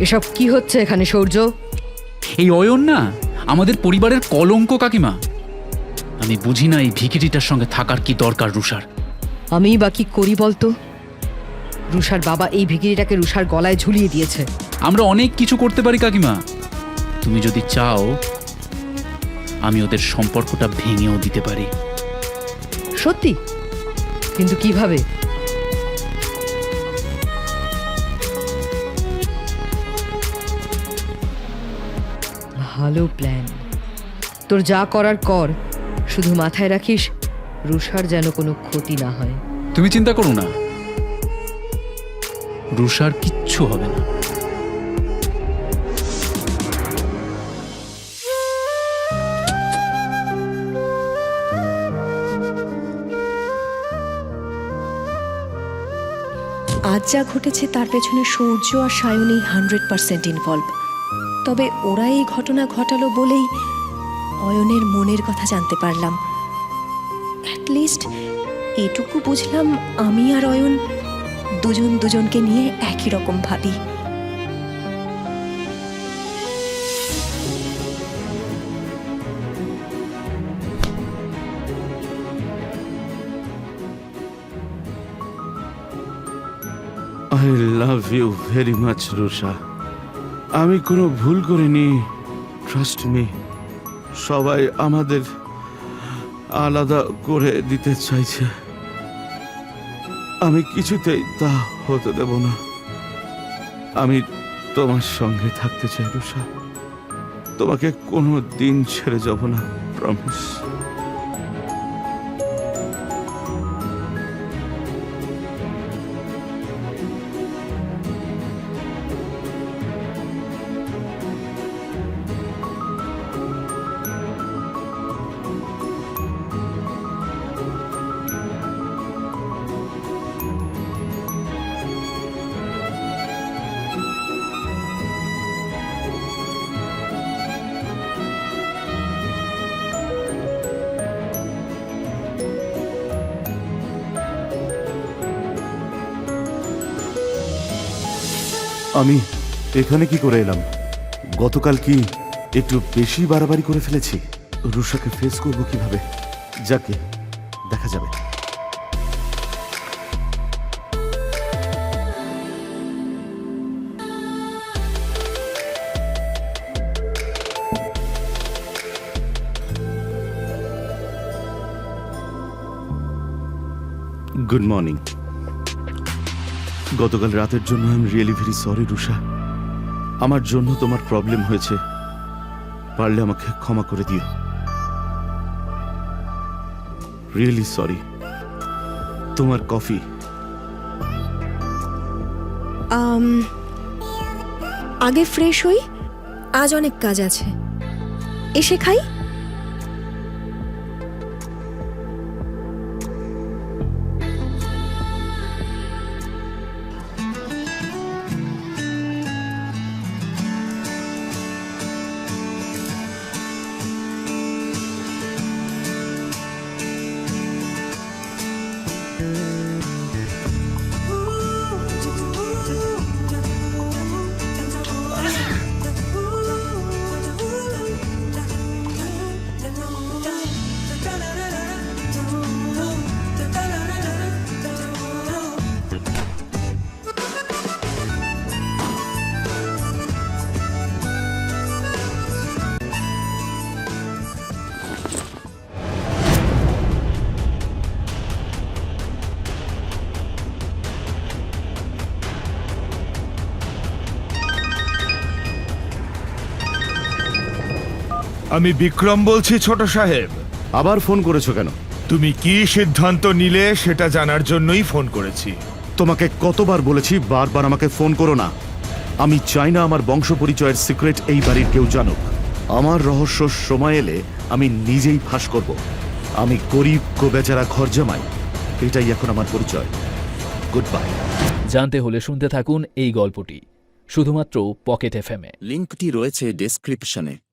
এসব কি হচ্ছে এখানে সৌর্য? এই অয়ন না আমাদের পরিবারের কলঙ্ক কাকিমা। আমি বুঝি না এই ভিকিরিটার সঙ্গে থাকার কি দরকার রুষার। আমি বা কি করি বলতো? রুষার বাবা এই ভিকিরিটাকে রুষার গলায় ঝুলিয়ে দিয়েছে। আমরা অনেক কিছু করতে পারি কাকিমা। তুমি যদি চাও আমি ওদের সম্পর্কটা ভেঙেও দিতে পারি। সত্যি? কিন্তু কীভাবে? ভালো প্ল্যান তোর যা করার কর শুধু মাথায় রাখিস রুষার যেন কোনো ক্ষতি না হয়। তুমি চিন্তা করো না। রুষার কিচ্ছু হবে না। আজ যা ঘটেছে তার পেছনে সূর্য আর সায়নী হান্ড্রেড পার্সেন্ট ইনভলভ তবে ওরা এই ঘটনা ঘটালো বলেই অয়নের মনের কথা জানতে পারলাম। অ্যাটলিস্ট এটুকু বুঝলাম আমি আর অয়ন দুজন দুজনকে নিয়ে একই রকম ভাবি। I love you very much Rusha আমি কোনো ভুল করিনি ট্রাস্ট মি সবাই আমাদের আলাদা করে দিতে চাইছে। আমি কিছুতেই তা হতে দেব না। আমি তোমার সঙ্গে থাকতে চাই রুষা তোমাকে কোনো দিন ছেড়ে যাব না প্রমিস আমি এখানে কি করে এলাম? গতকাল কি একটু বেশি বাড়াবাড়ি করে ফেলেছি? রুষাকে ফেস করব কীভাবে? যাকে, দেখা যাবে। গুড মর্নিং গতকাল রাতের জন্য I am really very sorry Rusha আমার জন্য তোমার প্রবলেম হয়েছে। পারলে আমাকে ক্ষমা করে দিও। Really sorry. তোমার কফি। আগে ফ্রেশ হই, আজ অনেক কাজ আছে। এসে খাই? আমি বিক্রম বলছি ছোট সাহেব। আবার ফোন করেছ কেন? তুমি কি সিদ্ধান্ত নিলে সেটা জানার জন্যই ফোন করেছি। তোমাকে কতবার বলেছি বারবার আমাকে ফোন করো না। আমি চাই না আমার বংশ পরিচয়ের সিক্রেট এই বাড়ির কেউ জানুক। আমার রহস্য সময় এলে আমি নিজেই ফাঁস করব। আমি গরিব গো বেচারা ঘর জামাই এটাই এখন আমার পরিচয়। গুড বাই জানতে হলে শুনতে থাকুন এই গল্পটি শুধুমাত্র পকেট এফএমে লিঙ্কটি রয়েছে ডেসক্রিপশনে